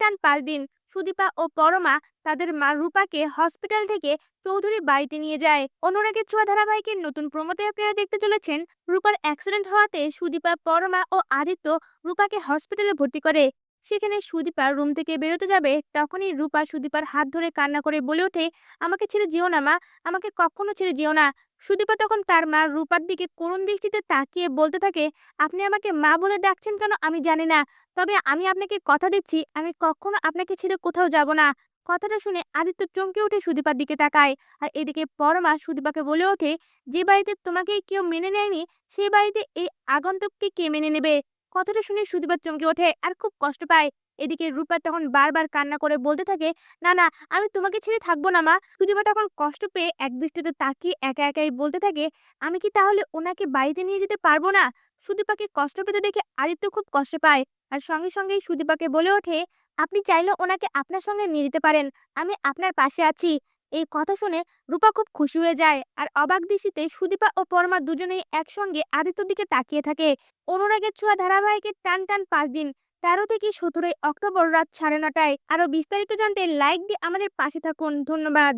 টান পাঁচ দিন সুদীপা ও পরমা তাদের মা রূপাকে হসপিটাল থেকে চৌধুরী বাড়িতে নিয়ে যায়। অনুরাগের ছোঁয়া ধারাবাহিকের নতুন প্রমোতে আপনারা দেখতে চলেছেন। রূপার অ্যাক্সিডেন্ট হওয়াতে সুদীপা, পরমা ও আদিত্য রূপাকে হসপিটালে ভর্তি করে। সেখানে সুদীপা রুম থেকে বেরোতে যাবে, তখনই রূপা সুদীপার হাত ধরে কান্না করে বলে ওঠে, আমাকে ছেড়ে যেও না, মা। আমাকে কখনো ছেড়ে যেও না। সুদীপা তখন তার মা রূপার দিকে করুণ দৃষ্টিতে তাকিয়ে বলতে থাকে, আপনি আমাকে মা বলে ডাকছেন কেন আমি জানি না। তবে আমি আপনাকে কথা দিচ্ছি, আমি কখনো আপনাকে ছেড়ে কোথাও যাব না। কথাটা শুনে আদিত্য চমকে উঠে সুদীপার দিকে তাকায় আর এদিকে পরমা সুদীপাকে বলে ওঠে, যে বাড়িতে তোমাকে কেউ মেনে নেয়নি সেই বাড়িতে এই আগন্তুককে কে মেনে নেবে? কথাটা শুনে সুদীপা চমকে ওঠে আর খুব কষ্ট পায়। এদিকে রূপা তখন বারবার কান্না করে বলতে থাকে, না না, আমি তোমাকে ছেড়ে থাকব না, মা। সুদীপা তখন কষ্ট পেয়ে এক দৃষ্টিতে তাকিয়ে একা একাই বলতে থাকে, আমি কি তাহলে ওনাকে বাড়িতে নিয়ে যেতে পারব না? সুদীপাকে কষ্ট পেতে দেখে আদিত্য খুব কষ্ট পায় আর সঙ্গে সঙ্গেই সুদীপাকে বলে ওঠে, আপনি চাইলে ওনাকে আপনার সঙ্গে নিয়ে যেতে পারেন, আমি আপনার পাশে আছি। এই কথা শুনে রূপা খুব খুশি হয়ে যায়। আর অবাক দৃষ্টিতে সুদীপা ও পরমা দুজনেই একসঙ্গে আদিত্যর দিকে তাকিয়ে থাকে। অনুরাগের ছোঁয়া ধারাবাহিকের টান টান পাঁচ দিন, তেরো থেকে সতেরোই অক্টোবর রাত সাড়ে নটায়। আরও বিস্তারিত জানতে লাইক দিয়ে আমাদের পাশে থাকুন। ধন্যবাদ।